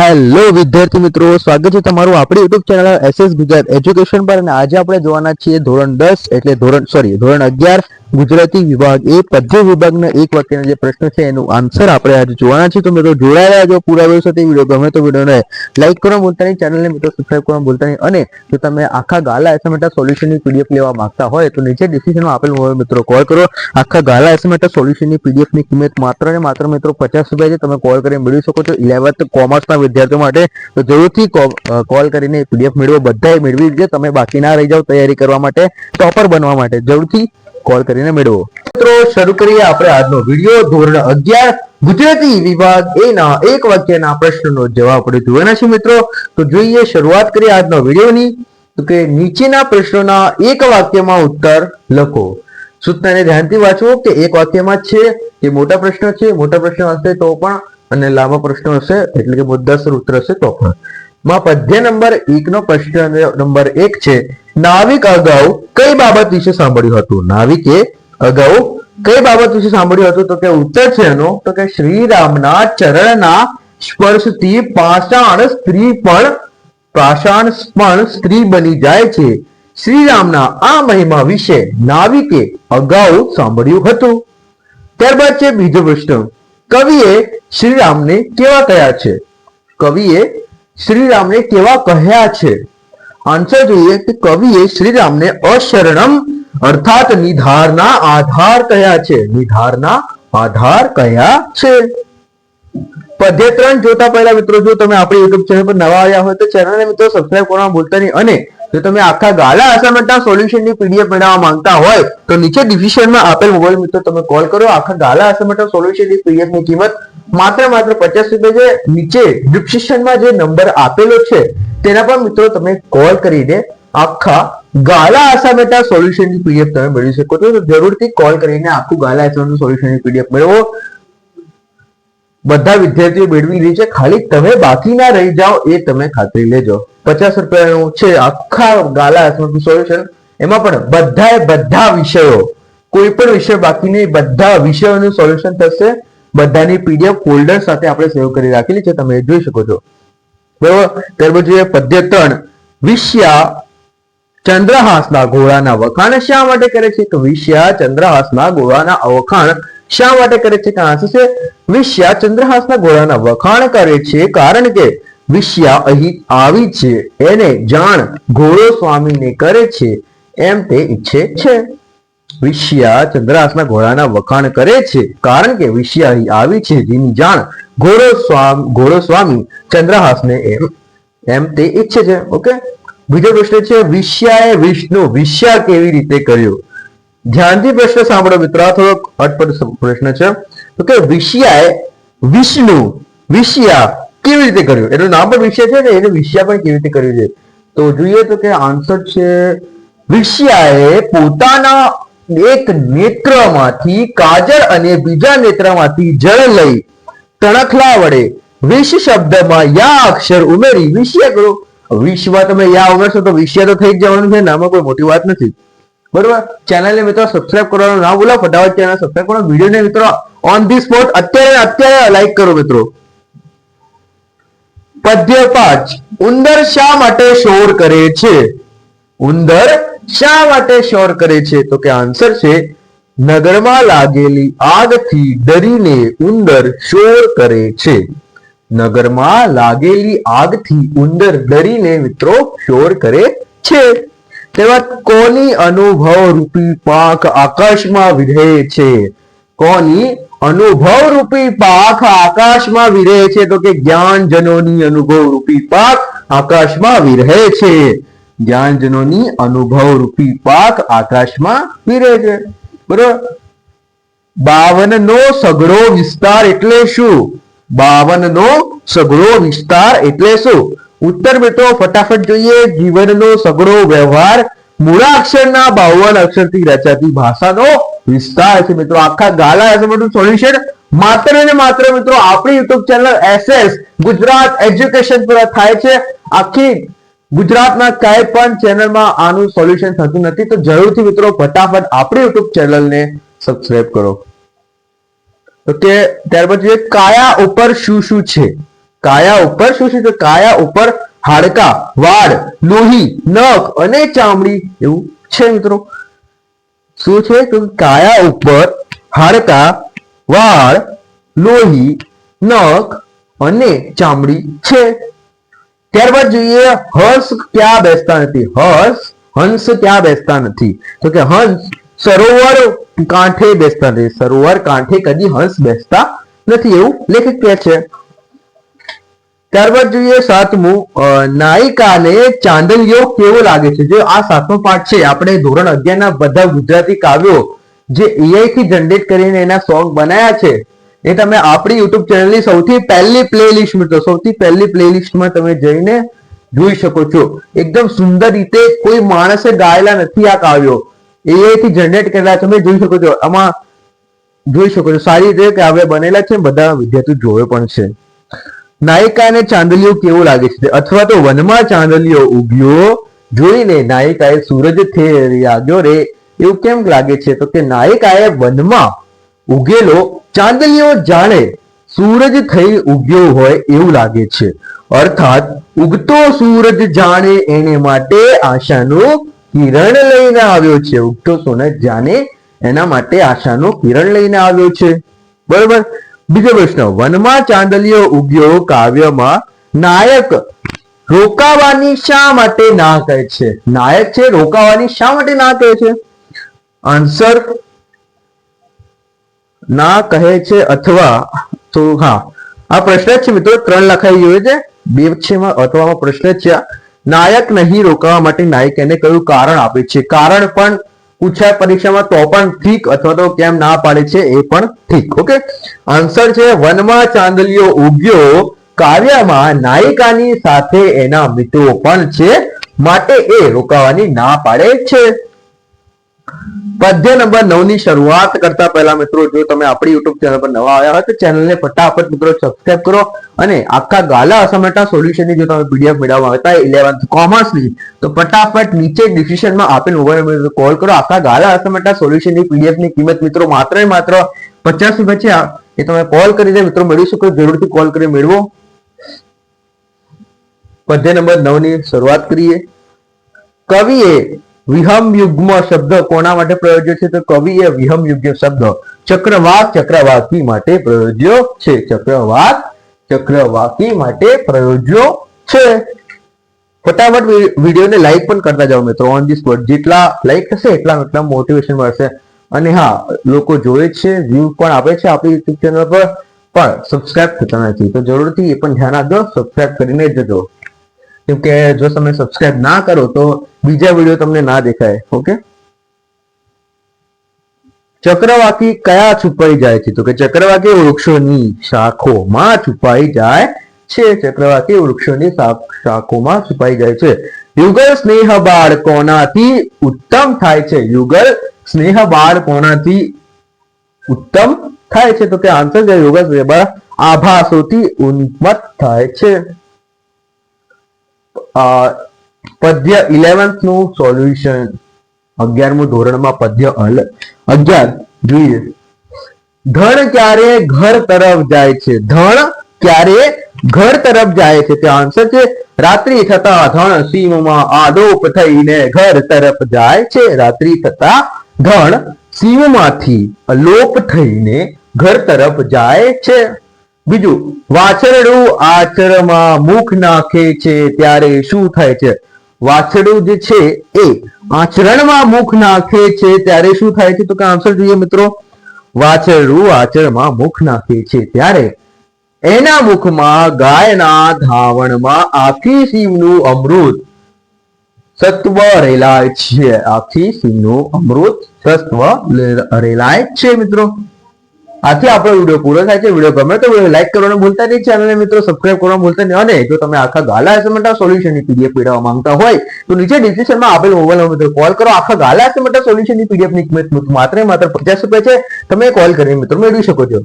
Hello વિદ્યાર્થી મિત્રો, સ્વાગત છે તમારું આપણી YouTube channel SS Gujarat education પર. અને આજે આપણે જોવાના છીએ ધોરણ દસ એટલે ધોરણ સોરી ધોરણ અગિયાર ગુજરાતી વિભાગ, એ પદ્ય વિભાગના એક વાક્યના જે પ્રશ્ન છે, એનું આન્સર આપણે આજે જોવાના છે તો મિત્રો જોડાયા જો પૂરા video સાથે વીડિયો ગમે તો વિડીયોને લાઈક કરો બોલતા નહીં. ચેનલને મિત્રો સબસ્ક્રાઈબ કરવા બોલતા નહીં. અને જો તમે આખા ગાલા એસએમએટા સોલ્યુશનની પીડીએફ લેવા માંગતા હોય, તો નીચે ડિસ્ક્રિપ્શનમાં આપેલ હોય મિત્રો કોલ કરો. આખા ગાલા એસએમએટા સોલ્યુશનની પીડીએફની કિંમત માત્ર ને માત્ર મિત્રો પચાસ રૂપિયા છે. તમે કોલ કરીને મેળવી શકો છો ઇલેવન્થ કોમર્સના વિદ્યાર્થીઓ માટે. તો જરૂરથી કોલ કરીને પીડીએફ મેળવો. બધાએ મેળવી છે તમે બાકી ના રહી જાઓ તૈયારી કરવા માટે ટોપર બનવા માટે. જરૂરથી કોલ કરીને મેળવો. મિત્રો, શરૂ કરીએ આપણે આજનો વીડિયો ધોરણ અગિયાર. ગુજરાતી વિભાગ એના એક વાક્યના પ્રશ્નનો જવાબ આપણે જોવાના છે મિત્રો. તો જોઈએ શરૂઆત કરીએ આજનો વિડીયોની. તો કે નીચેના પ્રશ્નોના એક વાક્યમાં ઉત્તર લખો. સૂચનાને ધ્યાનથી વાંચવો કે એક વાક્યમાં છે? કે મોટા પ્રશ્ન છે? મોટા પ્રશ્ન હશે તો પણ, અને લાંબા પ્રશ્નો હશે, એટલે કે મુદ્દાસર ઉત્તર હશે તો પણ. માં પદ્ય નંબર એક નો પ્રશ્ન નંબર એક છે, નાવિક અગાઉ કઈ બાબત વિશે સાંભળ્યું હતું? નાવિકે અગાઉ કઈ બાબત વિશે સાંભળ્યું હતું? તો કે ઉત્તર છે એનો, તો કે શ્રીરામના ચરણના સ્પર્શથી પાષાણ સ્ત્રી પણ, પાષાણ પણ સ્ત્રી બની જાય છે. શ્રીરામના આ મહિમા વિશે નાવિકે અગાઉ સાંભળ્યું હતું. ત્યારબાદ છે બીજો પ્રશ્ન, કવિએ શ્રીરામને કેવા કયા છે? કવિએ શ્રીરામને કેવા કહ્યા છે? આન્સર જોઈએ કે કવિએ શ્રીરામને અશરણમ, અર્થાત નિધારના આધાર કહ્યા છે. નિધારના આધાર કહ્યા છે. પદ્ય ત્રણ જોતા પહેલા મિત્રો, જો તમે આપણી યુટ્યુબ ચેનલ પર નવા આવ્યા હોય તો ચેનલને મિત્રો સબસ્ક્રાઇબ કરવા ભૂલતા નહીં. અને જો તમે આખા ગાલા અસાઇનમેન્ટના સોલ્યુશનની પીડીએફ મેળવવા માંગતા હોય, તો નીચે ડિસ્ક્રિપ્શનમાં આપેલ મોબાઈલ મિત્રો તમે કોલ કરો. આખા ગાલા અસાઇનમેન્ટના સોલ્યુશનની પીડીએફની કિંમત માત્ર માત્ર પચાસ રૂપિયા છે. નીચે ડિસ્ક્રિપ્શનમાં જે નંબર આપેલો છે, તેના પર મિત્રો તમે કોલ કરીને આખા ગાલા અસાઇનમેન્ટના સોલ્યુશનની પીડીએફ તમે મેળવી શકો છો. તો જરૂરથી કોલ કરીને આખું ગાલા અસાઇનમેન્ટ સોલ્યુશનની પીડીએફ મેળવો. બધા વિદ્યાર્થીઓ મેળવી રહી છે. ખાલી તમે બાકી ના રહી જાઓ, એ તમે ખાતરી લેજો. પચાસ રૂપિયાનું છે, આખા ગાલા સોલ્યુશન એમાં પણ બધાએ બધા વિષયો, કોઈ પણ વિષય બાકી નહીં, બધા વિષયોનું સોલ્યુશન થશે. બધાની પીડીએફ ફોલ્ડર સાથે આપણે સેવ કરી રાખેલી છે, તમે જોઈ શકો છો. બરોબર? ત્યારબાદ જોઈએ પદ્ય વિશ્યા ચંદ્રહાસના ઘોડાના વખાણ શા માટે કરે છે? તો વિષ્યા ચંદ્રહાસના ઘોડાના અવખાણ શા માટે કરે છે? કે આન્સર છે, વિષ્યા ચંદ્રહાસના ઘોડાના વખાણ કરે છે, કારણ કે વિશ્યા અહીં આવી છે. એને જાણ ઘોડો સ્વામીને કરે છે. એમ તે ઈચ્છે છે. વિષ્યા ચંદ્રાસના ઘોડાના વખાણ કરે છે. કારણ કે વિષ્યા અહીં આવી છે. જેની જાણ ઘોડો સ્વામી ઘોડો સ્વામી ચંદ્રહાસને એમ એમ તે ઈચ્છે છે. ઓકે? બીજો પ્રશ્ન છે વિશ્યાએ વિષ્ણુ વિશ્યા કેવી રીતે કર્યો? ધ્યાનથી પ્રશ્ન સાંભળો મિત્રો. થોડોક અટપટ પ્રશ્ન છે. તો કે વિષ્યાએ વિષ્ણુ વિશ્યા કેવી રીતે કર્યું? એનું નામ પણ વિષય છે ને, એને વિશ્યા પણ કેવી રીતે કર્યું છે? તો જોઈએ તો કે આન્સર છે વિશ્યાએ પોતાના એક નેત્રમાંથી કાજળ અને બીજા નેત્રમાંથી જળ લઈ તણખલા વડે વિશ શબ્દમાં યા અક્ષર ઉમેરી વિષય કરો વિશ્વમાં તમે યા ઉમેરશો તો વિષય તો થઈ જ જવાનું છે, નામાં કોઈ મોટી વાત નથી. બરોબર? ચેનલને મિત્રો સબસ્ક્રાઇબ કરવાનું ના ભૂલો, ફટાફટ ચેનલ સબસ્ક્રાઇબ કરો. વિડીયોને મિત્રો ઓન ધી સ્પોટ અત્યારે અત્યારે લાઈક કરો મિત્રો. પદ્ય પાંચ, ઉંદર શા માટે શોર કરે છે? ઉંદર શા માટે શોર કરે છે? તો કે આન્સર છે, નગરમાં લાગેલી આગથી ડરીને ઉંદર શોર કરે છે. નગરમાં લાગેલી આગથી ઉંદર ડરીને મિત્રો શોર કરે છે. તેવા કોની અનુભવ રૂપી પાંખ આકાશમાં વિધે છે? કોની? અનુભવ રૂપી પાક આકાશમાં વિરહે છે. તો કે જ્ઞાનજનોની અનુભવ રૂપી પાક આકાશમાં વિરહે છે. જ્ઞાનજનોની અનુભવ રૂપી પાક આકાશમાં વિરહે છે. બરોબર? બાવન નો સઘળો વિસ્તાર એટલે શું? બાવન નો સઘળો વિસ્તાર એટલે શું? ઉત્તર મિત્રો ફટાફટ જોઈએ. જીવનનો સઘળો વ્યવહાર મૂળાક્ષરના બાવન અક્ષરથી રચાતી ભાષાનો વિસ્તાર છે મિત્રો. આખા ગાલા એસેમેન્ટનું સોલ્યુશન માત્ર ને માત્ર મિત્રો, આપણી YouTube channel SS Gujarat education પર થાય છે. આખી ગુજરાતના ક્યાંય પણ ચેનલમાં આનું સોલ્યુશન થતું નથી. તો જરૂરથી મિત્રો, ફટાફટ આપણી યુટ્યુબ ચેનલને સબસ્ક્રાઇબ કરો. ઓકે ત્યાર પછી કાયા ઉપર શું શું છે? કાયા ઉપર શું શું છે? કાયા ઉપર હાડકા, વાળ, લોહી, નખ અને ચામડી એવું છે મિત્રો. શું છે? તો કાયા ઉપર હાડકા, વાળ, લોહી, નખ અને ચામડી છે. ત્યારબાદ જોઈએ હંસ ક્યાં બેસતા નથી? હર્ષ હંસ ક્યાં બેસતા નથી? તો કે હંસ સરોવર કાંઠે બેસતા નથી. સરોવર કાંઠે કદી હંસ બેસતા નથી એવું લેખક કહે છે. ત્યારબાદ જોઈએ સાતમું નાયિકાને ચાંદલિયો કેવો લાગે છે? જો આ સાતમો પાઠ છે, આપણે ધોરણ અગિયાર ના બધા ગુજરાતી કાવ્યો જે એઆઈ થી જનરેટ કરીને એના સોંગ બનાયા છે, એ તમે આપણી યુટ્યુબ ચેનલની સૌથી પહેલી પ્લેલિસ્ટ મિત્રો સૌથી પહેલી પ્લેલિસ્ટમાં તમે જઈને જોઈ શકો છો. એકદમ સુંદર રીતે કોઈ માણસે ગાયેલા નથી આ કાવ્યો. એઆઈ થી જનરેટ કરેલા, તમે જોઈ શકો છો. આમાં જોઈ શકો છો. સારી રીતે કાવ્ય બનેલા છે, બધા વિદ્યાર્થીઓ જોવે પણ છે. નાયિકાને ચાંદલિયો કેવો લાગે છે? અથવા તો વનમાં ચાંદલિયો ઉગ્યો, જોઈને નાયિકાએ સૂરજ થે લાગ્યો રે, એવું કેમ લાગે છે? તો કે નાયિકાએ વનમાં ઉગેલો ચાંદલિયો જાણે સૂરજ થઈ ઉગ્યો હોય એવું લાગે છે. અર્થાત, ઉગતો સૂરજ જાણે એને માટે આશાનું કિરણ લઈને આવ્યો છે. ઉગતો સૂરજ જાણે એના માટે આશાનું કિરણ લઈને આવ્યો છે. બરોબર? બીજો પ્રશ્ન, વનમાં ચાંદલિયો ઉગ્યો કાવ્યમાં નાયક રોકાવાની શા માટે ના કહે છે? નાયક છે, રોકાવાની શા માટે ના કહે છે? આન્સર ના કહે છે અથવા તો હા, આ પ્રશ્ન છે મિત્રો, ત્રણ લખાઈ ગયો છે. બે છે અથવામાં પ્રશ્ન છે. નાયક નહીં રોકાવા માટે નાયક એને કયું કારણ આપે છે? કારણ પણ પૂછાય પરીક્ષામાં તો પણ ઠીક અથવા તો કેમ ના પાડે છે એ પણ ઠીક, ઓકે? આન્સર છે, વનમાં ચાંદલિયો ઉગ્યો, કાવ્યમાં નાયિકાની સાથે એના મિત્રો પણ છે, માટે એ રોકાવાની ના પાડે છે. પદ્ય નંબર નવની શરૂઆત કરતા પહેલા મિત્રો, જો તમે આપણી યુટ્યુબ ચેનલ પર નવા આવ્યા હોય તો ચેનલને ફટાફટ મિત્રો સબસ્ક્રાઈબ કરો અને આખા ગાલા અસમેટા સોલ્યુશનની જો તમે પીડીએફ મેળવવા માંગતા ઇલેવન્થ કોમર્સની તો ફટાફટ નીચે ડિસ્ક્રિપ્શનમાં આપેલ મોબાઈલ નંબર કોલ કરો. આખા ગાલા અસમેટા સોલ્યુશનની પીડીએફની કિંમત મિત્રો માત્ર ને માત્ર પચાસ રૂપિયા છે. એ તમે કોલ કરીને મિત્રો મેળવી શકો જરૂરથી કોલ કરી મેળવો. પદ્ય નંબર નવની શરૂઆત કરીએ. કવિએ વિહમ યુગ્મ શબ્દ કોના માટે પ્રયોજ્યો છે? તો કવિએ વિહમ યુગ્મ શબ્દ ચક્રવાક ચક્રવાકી માટે પ્રયોજ્યો છે. ચક્રવાક ચક્રવાકી માટે પ્રયોજ્યો છે. ફટાફટ વિડીયોને લાઈક પણ કરતા જાઓ મિત્રો. ઓન ધી સ્પોટ જેટલા લાઈક થશે એટલા એટલા મોટિવેશન મળશે. અને હા, લોકો જોવે છે વ્યૂ પણ આપે છે આપણી યુટ્યુબ ચેનલ પર, પણ સબસ્ક્રાઇબ થતા નથી. તો જરૂરથી એ પણ ધ્યાન આપજો સબસ્ક્રાઇબ કરીને જજો. કેમ કે જો તમે સબસ્ક્રાઇબ ના કરો તો બીજા વીડિયો તમને ના દેખાય ઓકે ચક્રવાકી કયા છુપાઈ જાય છે તો કે ચક્રવાકી વૃક્ષોની શાખોમાં છુપાઈ જાય છે ચક્રવાકી વૃક્ષોની શાખ- શાખોમાં છુપાઈ જાય છે યુગલ સ્નેહ બાળ કોનાથી ઉત્તમ થાય છે યુગલ સ્નેહ બાળ કોનાથી ઉત્તમ થાય છે તો કે આન્સર છે યુગલ સ્નેહ બાળ આભાસોથી ઉન્મત્ત થાય છે અ, પદ્ય ઇલેવન્થનું સોલ્યુશન અગિયારમું ધોરણમાં પદ્ય અગિયાર જોઈએ ધણ ક્યારે ઘર તરફ જાય છે? ધણ ક્યારે ઘર તરફ જાય છે? તે આન્સર છે, રાત્રિ થતા ધણ સીમમાં આડોપ થઈને ઘર તરફ જાય છે. રાત્રિ થતા ધણ સીમમાંથી અલોપ થઈને ઘર તરફ જાય છે. બીજું, વાછરડું આચરમાં મુખ નાખે છે ત્યારે શું થાય છે? વાછરડું જે છે એ આચરણમાં મુખ નાખે છે ત્યારે શું થાય છે? તો કે આન્સર જોઈએ મિત્રો. વાછરડું આચરણમાં મુખ નાખે છે ત્યારે એના મુખમાં ગાયના ધાવણમાં આખી શિવનું અમૃત સત્વ રેલાય છે. આખી શિવનું અમૃત સત્વ રેલાય છે મિત્રો. આથી આપણો વીડિયો પૂરો થાય છે. વીડિયો ગમે તો લાઈક કરવાનું ભૂલતા નહીં. ચેનલને મિત્રો સબસ્ક્રાઇબ કરવાનું ભૂલતા નહીં. અને જો તમે આખા ગાલા એસેમેટા સોલ્યુશનની પીડીએફ મેળવવા માંગતા હોય, તો નીચે ડિસ્ક્રિપ્શનમાં આપેલ મોબાઈલ નંબર કોલ કરો. આખા ગાલા એસેમેટા સોલ્યુશનની પીડીએફની કિંમત માત્ર માત્ર પચાસ રૂપિયા છે. તમે કોલ કરીને મિત્રો મેળવી શકો છો.